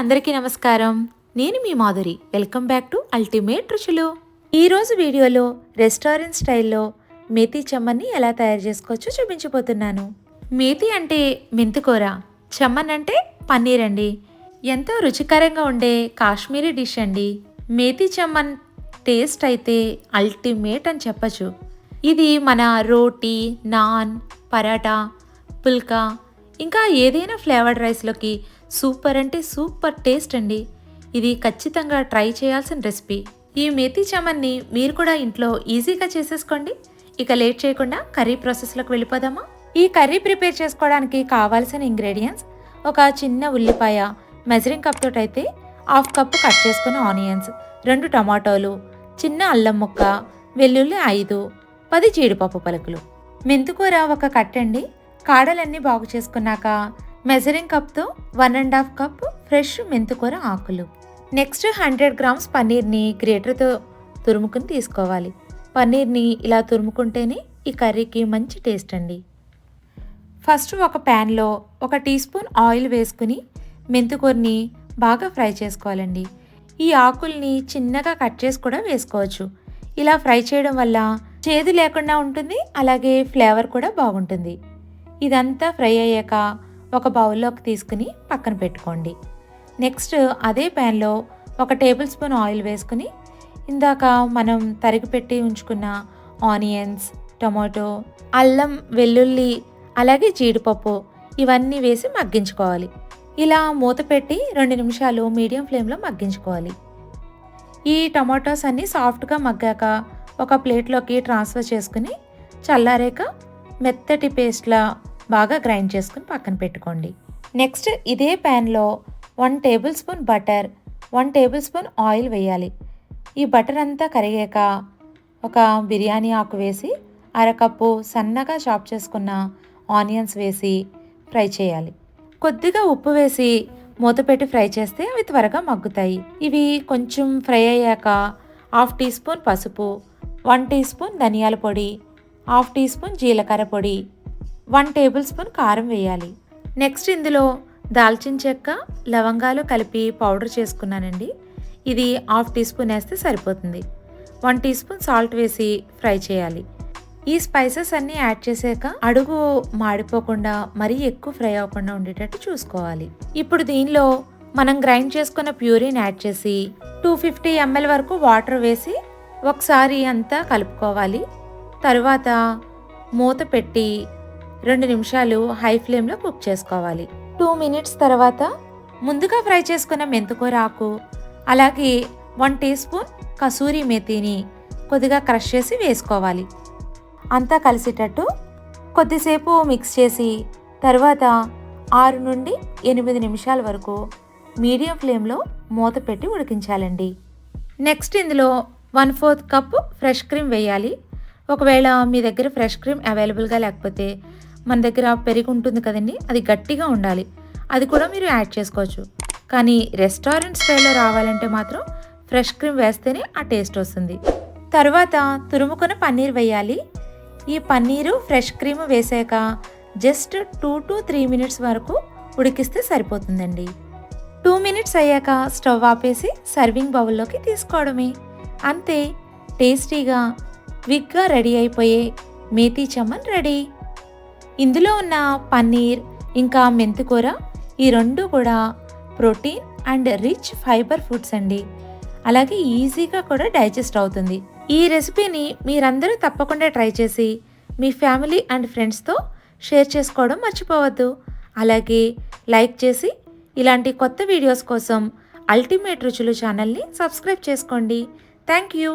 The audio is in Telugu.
అందరికీ నమస్కారం. నేను మీ Madhuri. Welcome back to ultimate రుచులు. ఈరోజు వీడియోలో రెస్టారెంట్ స్టైల్లో మేతి చమ్మన్ని ఎలా తయారు చేసుకోవచ్చో చూపించబోతున్నాను. మేతి అంటే మెంతికూర చమ్మన్ అంటే పన్నీర్ అండి. ఎంతో రుచికరంగా ఉండే కాశ్మీరీ డిష్ అండి. మేతి చమ్మన్ టేస్ట్ అయితే అల్టిమేట్ అని చెప్పచ్చు. ఇది మన రోటీ నాన్ పరాటా పుల్కా ఇంకా ఏదైనా ఫ్లేవర్డ్ రైస్లోకి సూపర్ అంటే సూపర్ టేస్ట్ అండి. ఇది ఖచ్చితంగా ట్రై చేయాల్సిన రెసిపీ. ఈ మేతి చమన్ని మీరు కూడా ఇంట్లో ఈజీగా చేసేసుకోండి. ఇక లేట్ చేయకుండా కర్రీ ప్రాసెస్లోకి వెళ్ళిపోదామా? ఈ కర్రీ ప్రిపేర్ చేసుకోవడానికి కావాల్సిన ఇంగ్రీడియంట్స్ ఒక చిన్న ఉల్లిపాయ మెజరింగ్ కప్ తోటి అయితే హాఫ్ కప్ కట్ చేసుకున్న ఆనియన్స్ రెండు టమాటోలు చిన్న అల్లం ముక్క వెల్లుల్లి ఐదు పది జీడిపప్పు పలుకులు. మెంతుకూర ఒక కట్టండి. కాడలన్నీ బాగు చేసుకున్నాక మెజరింగ్ కప్తో one and half cup fresh మెంతుకూర ఆకులు. నెక్స్ట్ హండ్రెడ్ గ్రామ్స్ పన్నీర్ని గ్రేటర్తో తురుముకుని తీసుకోవాలి. పన్నీర్ని ఇలా తురుముకుంటేనే ఈ కర్రీకి మంచి టేస్ట్ అండి. ఫస్ట్ ఒక ప్యాన్లో ఒక టీ స్పూన్ ఆయిల్ వేసుకుని మెంతుకూరని బాగా ఫ్రై చేసుకోవాలండి. ఈ ఆకుల్ని చిన్నగా కట్ చేసి కూడా వేసుకోవచ్చు. ఇలా ఫ్రై చేయడం వల్ల చేదు లేకుండా ఉంటుంది అలాగే ఫ్లేవర్ కూడా బాగుంటుంది. ఇదంతా ఫ్రై అయ్యాక ఒక బౌల్లోకి తీసుకుని పక్కన పెట్టుకోండి. నెక్స్ట్ అదే ప్యాన్లో ఒక టేబుల్ స్పూన్ ఆయిల్ వేసుకుని ఇందాక మనం తరిగి పెట్టి ఉంచుకున్న ఆనియన్స్ టొమాటో అల్లం వెల్లుల్లి అలాగే జీడిపప్పు ఇవన్నీ వేసి మగ్గించుకోవాలి. ఇలా మూత పెట్టి రెండు నిమిషాలు మీడియం ఫ్లేమ్లో మగ్గించుకోవాలి. ఈ టమాటోస్ అన్నీ సాఫ్ట్గా మగ్గాక ఒక ప్లేట్లోకి ట్రాన్స్ఫర్ చేసుకుని చల్లారాక మెత్తటి పేస్ట్లా బాగా గ్రైండ్ చేసుకుని పక్కన పెట్టుకోండి. నెక్స్ట్ ఇదే ప్యాన్లో one tablespoon butter one tablespoon oil వేయాలి. ఈ బటర్ అంతా కరిగాక ఒక బిర్యానీ ఆకు వేసి అరకప్పు సన్నగా చాప్ చేసుకున్న ఆనియన్స్ వేసి ఫ్రై చేయాలి. కొద్దిగా ఉప్పు వేసి మూత పెట్టి ఫ్రై చేస్తే అవి త్వరగా మగ్గుతాయి. ఇవి కొంచెం ఫ్రై అయ్యాక హాఫ్ టీ స్పూన్ పసుపు వన్ టీ స్పూన్ ధనియాల పొడి హాఫ్ టీ స్పూన్ జీలకర్ర పొడి వన్ టేబుల్ స్పూన్ కారం వేయాలి. నెక్స్ట్ ఇందులో దాల్చిన చెక్క లవంగాలు కలిపి పౌడర్ చేసుకున్నానండి. ఇది హాఫ్ టీ స్పూన్ వేస్తే సరిపోతుంది. వన్ టీ స్పూన్ సాల్ట్ వేసి ఫ్రై చేయాలి. ఈ స్పైసెస్ అన్నీ యాడ్ చేసాక అడుగు మాడిపోకుండా మరీ ఎక్కువ ఫ్రై అవ్వకుండా ఉండేటట్టు చూసుకోవాలి. ఇప్పుడు దీనిలో మనం గ్రైండ్ చేసుకున్న ప్యూరీని యాడ్ చేసి టూ ఫిఫ్టీ ఎంఎల్ వరకు వాటర్ వేసి ఒకసారి అంతా కలుపుకోవాలి. తరువాత మూత పెట్టి రెండు నిమిషాలు హై ఫ్లేమ్లో కుక్ చేసుకోవాలి. టూ మినిట్స్ తర్వాత ముందుగా ఫ్రై చేసుకున్న మెంతుకూర ఆకు అలాగే వన్ టీ స్పూన్ కసూరి మెతిని కొద్దిగా క్రష్ చేసి వేసుకోవాలి. అంతా కలిసేటట్టు కొద్దిసేపు మిక్స్ చేసి తర్వాత ఆరు నుండి ఎనిమిది నిమిషాల వరకు మీడియం ఫ్లేమ్లో మూత పెట్టి ఉడికించాలండి. నెక్స్ట్ ఇందులో one fourth cup fresh cream వేయాలి. ఒకవేళ మీ దగ్గర ఫ్రెష్ క్రీమ్ అవైలబుల్గా లేకపోతే మన దగ్గర పెరుగు ఉంటుంది కదండి అది గట్టిగా ఉండాలి. అది కూడా మీరు యాడ్ చేసుకోవచ్చు. కానీ రెస్టారెంట్ స్టైల్లో రావాలంటే మాత్రం ఫ్రెష్ క్రీమ్ వేస్తేనే ఆ టేస్ట్ వస్తుంది. తర్వాత తురుముకున్న పన్నీర్ వేయాలి. ఈ పన్నీరు ఫ్రెష్ క్రీమ్ వేసాక just two to three minutes వరకు ఉడికిస్తే సరిపోతుందండి. టూ మినిట్స్ అయ్యాక స్టవ్ ఆపేసి సర్వింగ్ బౌల్లోకి తీసుకోవడమే. అంతే టేస్టీగా క్విక్గా రెడీ అయిపోయే మేతి చమ్మన్ రెడీ. ఇందులో ఉన్న పన్నీర్ ఇంకా మెంతికూర ఈ రెండు కూడా protein and rich fibre foods అండి. అలాగే ఈజీగా కూడా డైజెస్ట్ అవుతుంది. ఈ రెసిపీని మీరందరూ తప్పకుండా ట్రై చేసి మీ ఫ్యామిలీ అండ్ ఫ్రెండ్స్తో షేర్ చేసుకోవడం మర్చిపోవద్దు. అలాగే లైక్ చేసి ఇలాంటి కొత్త వీడియోస్ కోసం అల్టిమేట్ రుచులు ఛానల్ని సబ్స్క్రైబ్ చేసుకోండి. Thank you.